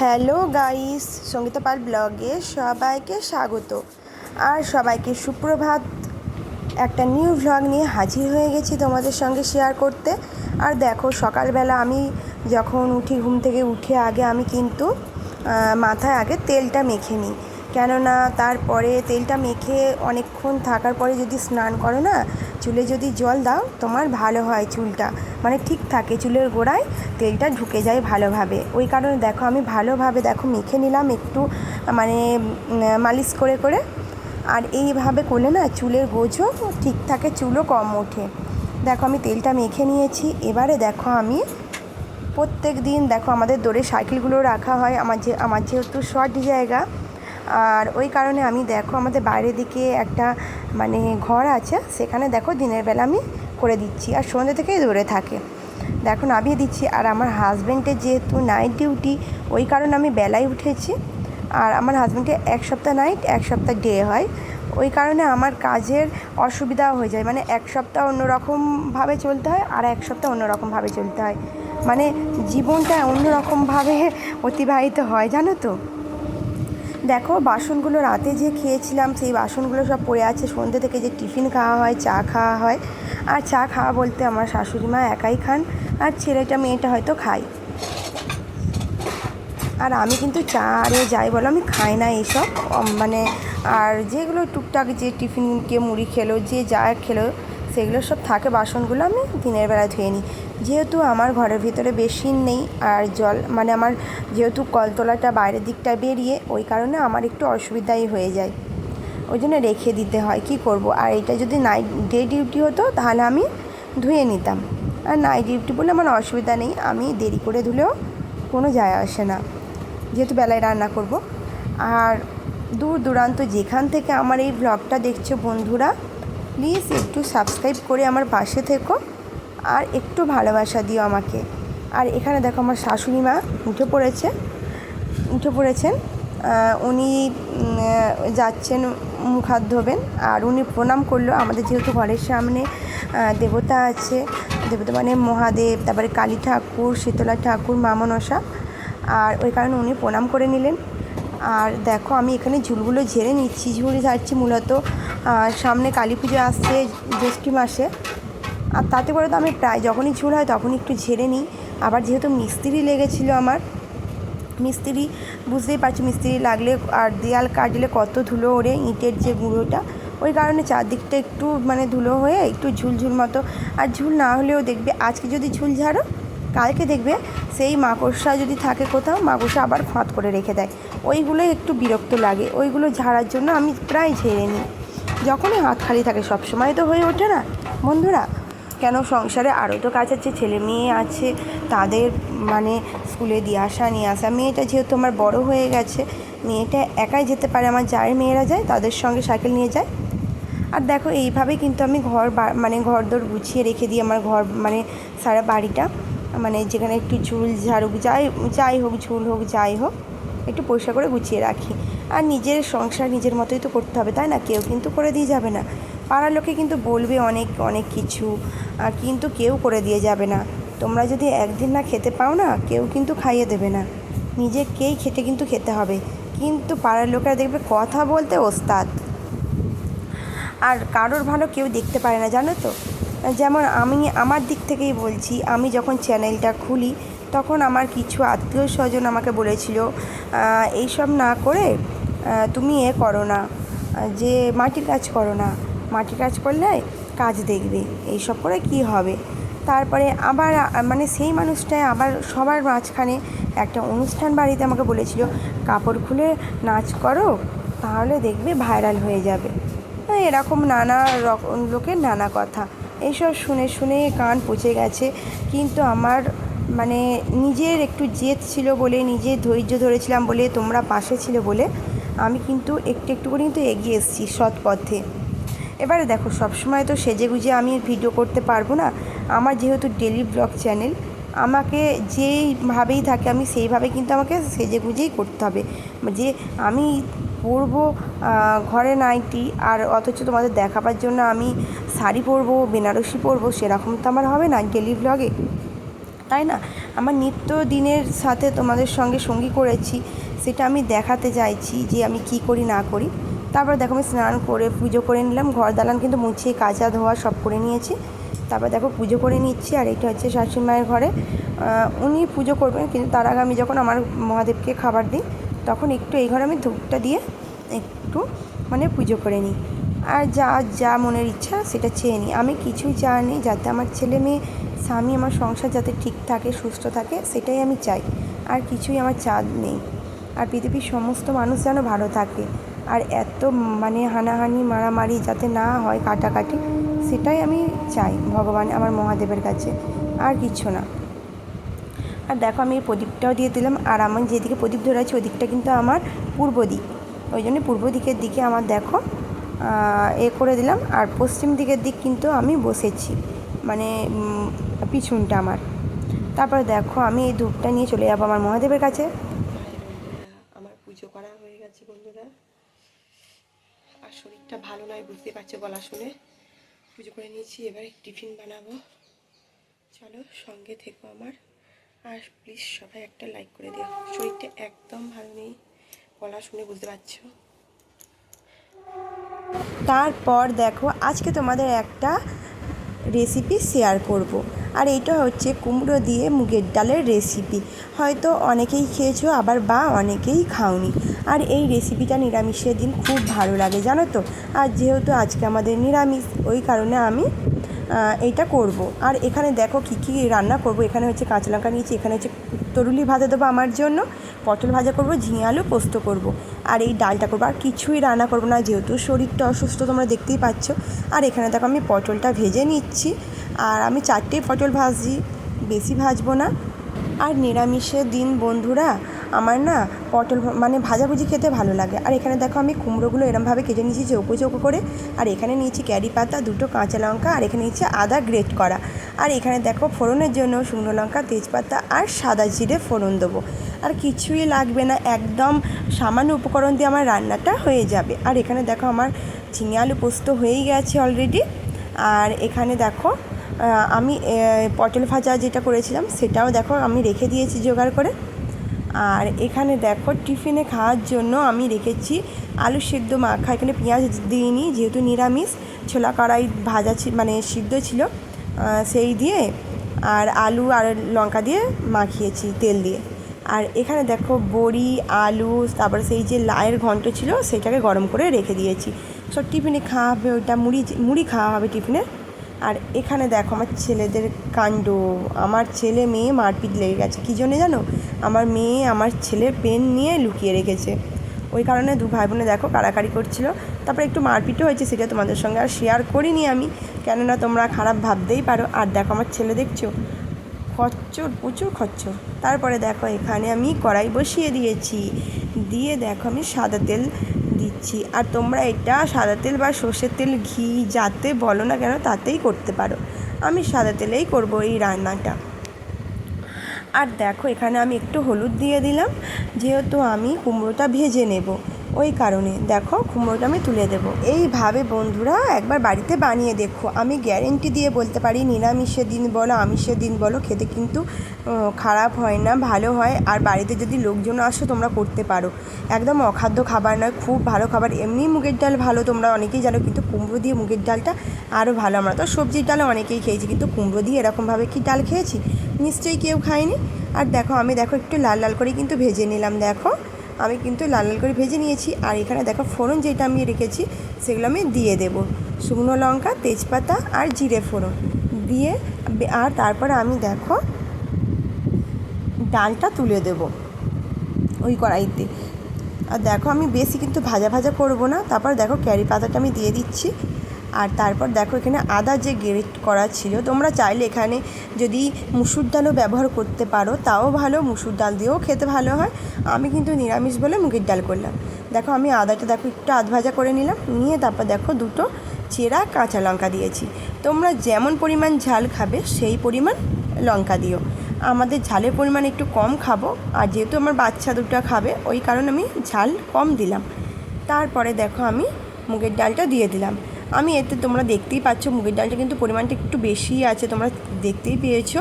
Hello guys, Sangeeta পাল ব্লগে সবাইকে স্বাগত। আর সবাইকে সুপ্রভাত, একটা নিউ ভ্লগ নিয়ে হাজির হয়ে গেছি তোমাদের সঙ্গে শেয়ার করতে। আর দেখো, সকালবেলা আমি যখন উঠি, ঘুম থেকে উঠে আগে আমি কিন্তু মাথায় আগে তেলটা মেখে নিই। কেননা তারপরে তেলটা মেখে অনেকক্ষণ থাকার পরে যদি স্নান করো না, চুলে যদি জল দাও, তোমার ভালো হয় চুলটা। মানে ঠিক থাকে, চুলের গোড়ায় তেলটা ঢুকে যায় ভালোভাবে। ওই কারণে দেখো, আমি ভালোভাবে দেখো মেখে নিলাম একটু মানে মালিশ করে করে। আর এইভাবে করলে না চুলের গোছও ঠিক থাকে, চুলও কম ওঠে। দেখো, আমি তেলটা মেখে নিয়েছি। এবারে দেখো আমি প্রত্যেক দিন দেখো আমাদের দৌড়ে সাইকেলগুলো রাখা হয়। আমার যে, আমার যেহেতু শর্ট জায়গা আর ওই কারণে আমি দেখো আমাদের বাইরের দিকে একটা মানে ঘর আছে, সেখানে দেখো দিনের বেলা আমি করে দিচ্ছি। আর সন্ধ্যে থেকেই দূরে থাকে। দেখো নামিয়ে দিচ্ছি। আর আমার হাজব্যান্ডের যেহেতু নাইট ডিউটি ওই কারণে আমি বেলায় উঠেছি। আর আমার হাজব্যান্ডের এক সপ্তাহ নাইট এক সপ্তাহ ডে হয়। ওই কারণে আমার কাজের অসুবিধা হয়ে যায়। মানে এক সপ্তাহ অন্যরকমভাবে চলতে হয় আর এক সপ্তাহ অন্যরকমভাবে চলতে হয়। মানে জীবনটা অন্যরকমভাবে অতিবাহিত হয়, জানো তো? দেখো, বাসনগুলো রাতে যে খেয়েছিলাম, সেই বাসনগুলো সব পড়ে আছে। সন্ধ্যে থেকে যে টিফিন খাওয়া হয়, চা খাওয়া হয়। আর চা খাওয়া বলতে আমার শাশুড়ি মা একাই খান, আর ছেলেটা, মেয়েটা হয়তো খায়। আর আমি কিন্তু চা আরে যাই বলো, আমি খাই না এইসব। মানে আর যেগুলো টুকটাক যে টিফিনকে মুড়ি খেলো, যে যা খেলো সেগুলো সব থাকে, বাসনগুলো আমি দিনের বেলা ধুয়ে নিই। যেহেতু আমার ঘরের ভিতরে বেসিন নেই আর জল মানে আমার যেহেতু কলতলাটা বাইরের দিকটা বেরিয়ে, ওই কারণে আমার একটু অসুবিধাই হয়ে যায়। ওই জন্য রেখে দিতে হয়, কি করব? আর এটা যদি নাইট ডে ডিউটি হতো, তাহলে আমি ধুয়ে নিতাম। আর নাইট ডিউটি বলে আমার অসুবিধা নেই, আমি দেরি করে ধুলেও কোনো যায় আসে না। যেহেতু বেলায় রান্না করব। আর দূর দূরান্ত যেখান থেকে আমার এই ব্লগটা দেখছ বন্ধুরা প্লিজ একটু সাবস্ক্রাইব করে আমার পাশে থেকো আর একটু ভালোবাসা দিও আমাকে। আর এখানে দেখো আমার শাশুড়ি মা উঠে পড়েছে, উঠে পড়েছেন। উনি যাচ্ছেন মুখ হাত ধোবেন। আর উনি প্রণাম করল। আমাদের যেহেতু ঘরের সামনে দেবতা আছে, দেবতা মানে মহাদেব, তারপরে কালী ঠাকুর, শীতলা ঠাকুর মা মনসা আর ওই কারণে উনি প্রণাম করে নিলেন। আর দেখো, আমি এখানে ঝুলগুলো ঝেড়ে নিচ্ছি। ঝুল ঝাড়ছি মূলত। সামনে কালী পুজো আসছে জ্যৈষ্ঠী মাসে। আর তাতে করে তো আমি প্রায় যখনই ঝুল হয় তখনই একটু ঝেড়ে নিই। আবার যেহেতু মিস্ত্রি লেগেছিলো আমার, মিস্ত্রি বুঝতেই পারছি, মিস্ত্রি লাগলে আর দেয়াল কাটলে কত ধুলো ওড়ে, ইঁটের যে গুঁড়োটা, ওই কারণে চারদিকটা একটু মানে ধুলো হয়ে একটু ঝুলঝুল মতো। আর ঝুল না হলেও দেখবে, আজকে যদি ঝুল ঝাড়ো কালকে দেখবে সেই মাকড়সা যদি থাকে কোথাও, মাকড়সা আবার ফাঁত করে রেখে দেয়। ওইগুলোই একটু বিরক্ত লাগে। ওইগুলো ঝাড়ার জন্য আমি প্রায় ঝেড়ে নিই। যখনই হাত খালি থাকে সব সময় তো হয়ে ওঠে না। বন্ধুরা, কেন সংসারে আরও তো কাজ আছে, ছেলে মেয়ে আছে, তাদের মানে স্কুলে দিয়ে আসা, নিয়ে আসা। মেয়েটা যেহেতু আমার বড় হয়ে গেছে, মেয়েটা একাই যেতে পারে, আমার যার মেয়েরা যায়, তাদের সঙ্গে সাইকেল নিয়ে যায়। আর দেখো, এইভাবে কিন্তু আমি ঘর মানে ঘর দর গুছিয়ে রেখে দিই, আমার ঘর মানে সারা বাড়িটা। মানে যেখানে একটু ঝুল ঝাড়ুক, যাই যাই হোক, ঝুল হোক, যাই হোক, একটু পরিষ্কার করে গুছিয়ে রাখি। আর নিজের সংসার নিজের মতোই তো করতে হবে, তাই না? কেউ কিন্তু করে দিয়ে যাবে না। পাড়ার লোকে কিন্তু বলবে অনেক অনেক কিছু, আর কিন্তু কেউ করে দিয়ে যাবে না। তোমরা যদি একদিন না খেতে পাও না, কেউ কিন্তু খাইয়ে দেবে না। নিজেকেই খেতে কিন্তু খেতে হবে। কিন্তু পাড়ার লোকেরা দেখবে কথা বলতে ওস্তাদ। আর কারোর ভালো কেউ দেখতে পারে না, জানো তো? যেমন আমি আমার দিক থেকেই বলছি, আমি যখন চ্যানেলটা খুলি, তখন আমার কিছু আত্মীয় স্বজন আমাকে বলেছিল এইসব না করে তুমি এ করো না যে মাটির কাজ করো না, মাটির কাজ করলে কাজ দেখবে, এইসব করে কি হবে? তারপরে আবার মানে সেই মানুষটাই আবার সবার মাঝখানে একটা অনুষ্ঠান বাড়িতে আমাকে বলেছিল, কাপড় খুলে নাচ করো, তাহলে দেখবে ভাইরাল হয়ে যাবে। এরকম নানা রকম লোকের নানা কথা। এইসব শুনে শুনে কান পচে গেছে। কিন্তু আমার মানে নিজের একটু জেদ ছিল বলে নিজের ধৈর্য ধরেছিলাম বলে তোমরা পাশে ছিল বলে আমি কিন্তু একটু একটু করে কিন্তু এগিয়ে এসেছি সৎ পথে। এবারে দেখো, সবসময় তো সেজে গুজে আমি ভিডিও করতে পারব না। আমার যেহেতু ডেলি ব্লগ চ্যানেল আমাকে যেইভাবেই থাকে আমি সেইভাবে কিন্তু আমাকে সেজে গুজেই করতে হবে। যে আমি পরবো ঘরে নাইটি আর অথচ তোমাদের দেখাবার জন্য আমি শাড়ি পরবো, বেনারসি পরবো, সেরকম তো আমার হবে না ডেলি ব্লগে তাই না? আমার নিত্য দিনের সাথে তোমাদের সঙ্গে সঙ্গী করেছি, সেটা আমি দেখাতে চাইছি যে আমি কি করি, না করি। তারপর দেখো আমি স্নান করে পুজো করে নিলাম, ঘর দালান কিন্তু মুছিয়ে কাঁচা ধোয়া সব করে নিয়েছি। তারপর দেখো পুজো করে নিচ্ছি, আর এটা হচ্ছে শাশুড়ি মায়ের ঘরে। উনি পুজো করবেন, কিন্তু তার আগে আমি যখন আমার মহাদেবকে খাবার দিই তখন একটু এই ঘরে আমি ধূপটা দিয়ে একটু মানে পুজো করে নিই। আর যা যা মনের ইচ্ছা সেটা চেয়ে নিই। আমি কিছুই চাইনি যাতে আমার ছেলে মেয়ে, স্বামী আমার সংসার যাতে ঠিক থাকে, সুস্থ থাকে, সেটাই আমি চাই। আর কিছুই আমার চাঁদ নেই। আর পৃথিবীর সমস্ত মানুষ যেন ভালো থাকে। আর এত মানে হানাহানি, মারামারি যাতে না হয়, কাটাকাটি, সেটাই আমি চাই ভগবান, আমার মহাদেবের কাছে। আর কিছু না। আর দেখো আমি প্রদীপটাও দিয়ে দিলাম, আর আমার যেদিকে প্রদীপ ধরে আছি ওদিকটা কিন্তু আমার পূর্ব দিক। ওই জন্য পূর্ব দিকের দিকে আমার দেখো এ করে দিলাম, আর পশ্চিম দিকের দিক কিন্তু আমি বসেছি মানে পিছনটা আমার। তারপরে দেখো আমি এই ধূপটা নিয়ে চলে যাব আমার মহাদেবের কাছে। আমার পুজো করা হয়ে গেছে বন্ধুরা। আর শরীরটা ভালো নয়, বুঝতে পারছ গলা শুনে। পুজো করে নিয়েছি, এবার টিফিন বানাবো। চলো সঙ্গে থেকো আমার। আর প্লিজ সবাই একটা লাইক করে দিও। শরীরটা একদম ভালো নেই। গলা শুনে বুঝতে পারছ? তারপর দেখো, আজকে তোমাদের একটা রেসিপি শেয়ার করব। আর এইটা হচ্ছে কুমড়ো দিয়ে মুগের ডালের রেসিপি হয়তো অনেকেই খেয়েছো, আবার বা অনেকেই খাওনি। আর এই রেসিপিটা নিরামিষের দিন খুব ভালো লাগে, জানো তো? আর যেহেতু আজকে আমাদের নিরামিষ, ওই কারণে আমি এইটা করব। আর এখানে দেখো কী কী রান্না করব। এখানে হচ্ছে কাঁচা লঙ্কা নিয়েছি, এখানে হচ্ছে তরুলি ভাজা দেবো আমার জন্য, পটল ভাজা করব, ঝিঙে আলু পোস্ত করব। আর এই ডালটা করব। আর কিছুই রান্না করব না, যেহেতু শরীরটা অসুস্থ তোমরা দেখতেই পাচ্ছ। আর এখানে দেখো আমি পটলটা ভেজে নিচ্ছি। আর আমি চারটেই পটল ভাজি, বেশি ভাজবো না। আর নিরামিষের দিন, বন্ধুরা আমার না পটল মানে ভাজাভুজি খেতে ভালো লাগে। আর এখানে দেখো আমি কুমড়োগুলো এরমভাবে কেটে নিয়েছি চৌকো চৌকো করে। আর এখানে নিয়েছি ক্যারি পাতা, দুটো কাঁচা লঙ্কা, আর এখানে নিয়েছি আদা গ্রেট করা। আর এখানে দেখো ফোড়নের জন্য শুকনো লঙ্কা, তেজপাতা আর সাদা জিরে ফোড়ন দেবো। আর কিছুই লাগবে না, একদম সামান্য উপকরণ দিয়ে আমার রান্নাটা হয়ে যাবে। আর এখানে দেখো আমার ঝিঙে আলু পোস্ত হয়েই গেছে অলরেডি আর এখানে দেখো আমি পটল ভাজা যেটা করেছিলাম, সেটাও দেখো আমি রেখে দিয়েছি জোগাড় করে। আর এখানে দেখো টিফিনে খাওয়ার জন্য আমি রেখেছি আলু সিদ্ধ মাখা। এখানে পেঁয়াজ দিইনি, যেহেতু নিরামিষ, ছোলা কড়াই ভাজা ছিল মানে সিদ্ধ ছিল সেই দিয়ে আর আলু আর লঙ্কা দিয়ে মাখিয়েছি তেল দিয়ে। আর এখানে দেখো বড়ি, আলু, তারপরে সেই যে লায়ের ঘন্ট ছিল, সেটাকে গরম করে রেখে দিয়েছি। সব টিফিনে খাওয়া হবে ওটা মুড়ি মুড়ি খাওয়া হবে টিফিনে। আর এখানে দেখো আমার ছেলেদের কাণ্ড। আমার ছেলে মেয়ে মারপিট লেগে গেছে। কী জন্যে জানো? আমার মেয়ে আমার ছেলের পেন নিয়ে লুকিয়ে রেখেছে। ওই কারণে দু ভাই বোনে দেখো কাড়াকাড়ি করছিল। তারপরে একটু মারপিটও হয়েছে, সেটা তোমাদের সঙ্গে আর শেয়ার করিনি আমি। কেননা তোমরা খারাপ ভাবতেই পারো। আর দেখো আমার ছেলে দেখছ? খচ্চর, প্রচুর খচ্চর। তারপরে দেখো এখানে আমি কড়াই বসিয়ে দিয়েছি। দিয়ে দেখো আমি সাদা তেল দিচ্ছি। আর তোমরা এটা সাদা তেল বা সর্ষের তেল ঘি যাতে বলো না কেন, তাতেই করতে পারো। আমি সাদা তেলেই করব এই রান্নাটা। আর দেখো, এখানে আমি একটু হলুদ দিয়ে দিলাম। যেহেতু আমি কুমড়োটা ভেজে নেব। ওই কারণে। দেখো কুমড়োটা আমি তুলে দেবো। এইভাবে বন্ধুরা একবার বাড়িতে বানিয়ে দেখো। আমি গ্যারেন্টি দিয়ে বলতে পারি নিরামিষের দিন বলো আমিষের দিন বলো, খেতে কিন্তু খারাপ হয় না, ভালো হয়। আর বাড়িতে যদি লোকজন আসো, তোমরা করতে পারো। একদম অখাদ্য খাবার নয়, খুব ভালো খাবার। এমনি মুগের ডাল ভালো, তোমরা অনেকেই জানো, কিন্তু কুমড়ো দিয়ে মুগের ডালটা আরও ভালো। আমরা তো সবজির ডাল অনেকেই খেয়েছি, কিন্তু কুমড়ো দিয়ে এরকমভাবে কি ডাল খেয়েছি? নিশ্চয়ই কেউ খায়নি। আর দেখো, আমি দেখো একটু লাল লাল করে কিন্তু ভেজে নিলাম, দেখো। আমি কিন্তু লাল লাল করে ভেজে নিয়েছি। আর এখানে দেখো ফোড়ন যেটা আমি রেখেছি, সেগুলো আমি দিয়ে দেবো। শুকনো লঙ্কা, তেজপাতা আর জিরে ফোড়ন দিয়ে আর তারপরে আমি দেখো ডালটা তুলে দেবো ওই কড়াইতে। আর দেখো আমি বেশি কিন্তু ভাজা ভাজা করব না। তারপর দেখো ক্যারি পাতাটা আমি দিয়ে দিচ্ছি। আর তারপর দেখো এখানে আদা যে গ্রেট করা ছিল, তোমরা চাইলে এখানে যদি মুসুর ডালও ব্যবহার করতে পারো, তাও ভালো, মুসুর ডাল দিয়েও খেতে ভালো হয়। আমি কিন্তু নিরামিষ বলে মুগের ডাল করলাম। দেখো আমি আদাটা দেখো একটু আধ ভাজা করে নিলাম, নিয়ে তারপর দেখো দুটো চেরা কাঁচা লঙ্কা দিয়েছি। তোমরা যেমন পরিমাণ ঝাল খাবে, সেই পরিমাণ লঙ্কা দিও। আমাদের ঝালের পরিমাণ একটু কম খাব, আর যেহেতু আমার বাচ্চা দুটো খাবে, ওই কারণে আমি ঝাল কম দিলাম। তারপরে দেখো আমি মুগের ডালটা দিয়ে দিলাম। আমি এতে তোমরা দেখতেই পাচ্ছ মুগের ডালটা কিন্তু পরিমাণটা একটু বেশিই আছে, তোমরা দেখতেই পেয়েছ।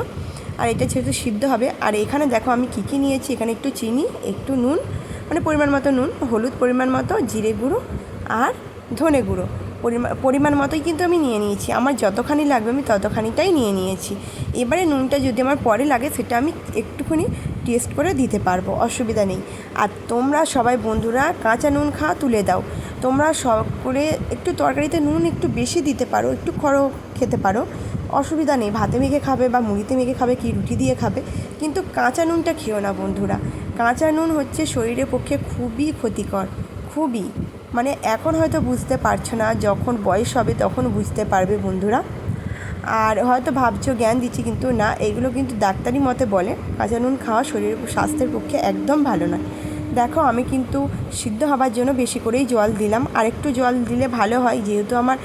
আর এটা যেহেতু সিদ্ধ হবে, আর এখানে দেখো আমি কী কী নিয়েছি, এখানে একটু চিনি, একটু নুন মানে পরিমাণ মতো নুন, হলুদ পরিমাণ মতো, জিরে গুঁড়ো আর ধনে গুঁড়ো। পরিমাণ মতোই কিন্তু আমি নিয়ে নিয়েছি, আমার যতখানি লাগবে আমি ততখানিটাই নিয়ে নিয়েছি। এবারে নুনটা যদি আমার পরে লাগে সেটা আমি একটুখানি টেস্ট করে দিতে পারব, অসুবিধা নেই। আর তোমরা সবাই বন্ধুরা কাঁচা নুন খাওয়া তুলে দাও। তোমরা সকলে একটু তরকারিতে নুন একটু বেশি দিতে পারো, একটু খড়ো খেতে পারো। অসুবিধা নেই, ভাতে মেখে খাবে বা মুড়িতে মেখে খাবে কি রুটি দিয়ে খাবে, কিন্তু কাঁচা নুনটা খেও না বন্ধুরা। কাঁচা নুন হচ্ছে শরীরের পক্ষে খুবই ক্ষতিকর, খুবই। মানে এখন হয়তো বুঝতে পারছ না, যখন বয়স হবে তখন বুঝতে পারবে বন্ধুরা। আর হয়তো ভাবছ, জ্ঞান দিচ্ছি, কিন্তু না, এগুলো কিন্তু ডাক্তারি মতে বলে, কাঁচা নুন খাওয়া শরীরের স্বাস্থ্যের পক্ষে একদম ভালো নয়। দেখো, আমি কিন্তু সিদ্ধ হবার জন্য বেশি করেই জল দিলাম। আর একটু জল দিলে ভালো হয়, যেহেতু আমার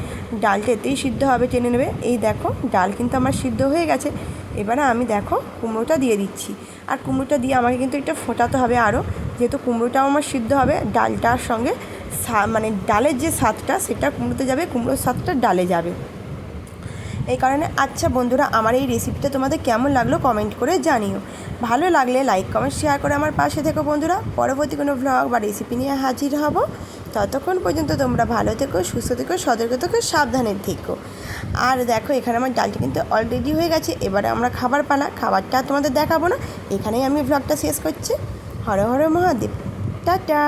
ডালটা এতেই সিদ্ধ হবে, টেনে নেবে। এই দেখো, ডাল কিন্তু আমার সিদ্ধ হয়ে গেছে। এবারে আমি দেখো, কুমড়োটা দিয়ে দিচ্ছি। আর কুমড়োটা দিয়ে আমাকে কিন্তু এটা ফোটাতে হবে আরও যেহেতু কুমড়োটাও আমার সিদ্ধ হবে, ডালটার সঙ্গে মানে ডালের যে স্বাদটা, সেটা কুমড়োতে যাবে, কুমড়োর স্বাদটা ডালে যাবে। এই কারণে আচ্ছা বন্ধুরা, আমার এই রেসিপিটা তোমাদের কেমন লাগল কমেন্ট করে জানিও। ভালো লাগলে লাইক কমেন্ট শেয়ার করে আমার পাশে থেকো বন্ধুরা। পরবর্তী কোনো ভ্লগ বা রেসিপি নিয়ে হাজির হব। ততক্ষণ পর্যন্ত তোমরা ভালো থেকো, সুস্থ থেকো, সতর্ক থেকো, সাবধানে থেকো। আর দেখো, এখানে আমার ডালটা কিন্তু অলরেডি হয়ে গেছে। এবারে আমরা খাবার পালা, খাবারটা তোমাদের দেখাবো না। এখানেই আমি ভ্লগটা শেষ করছি। হর হর মহাদেব। টাটা!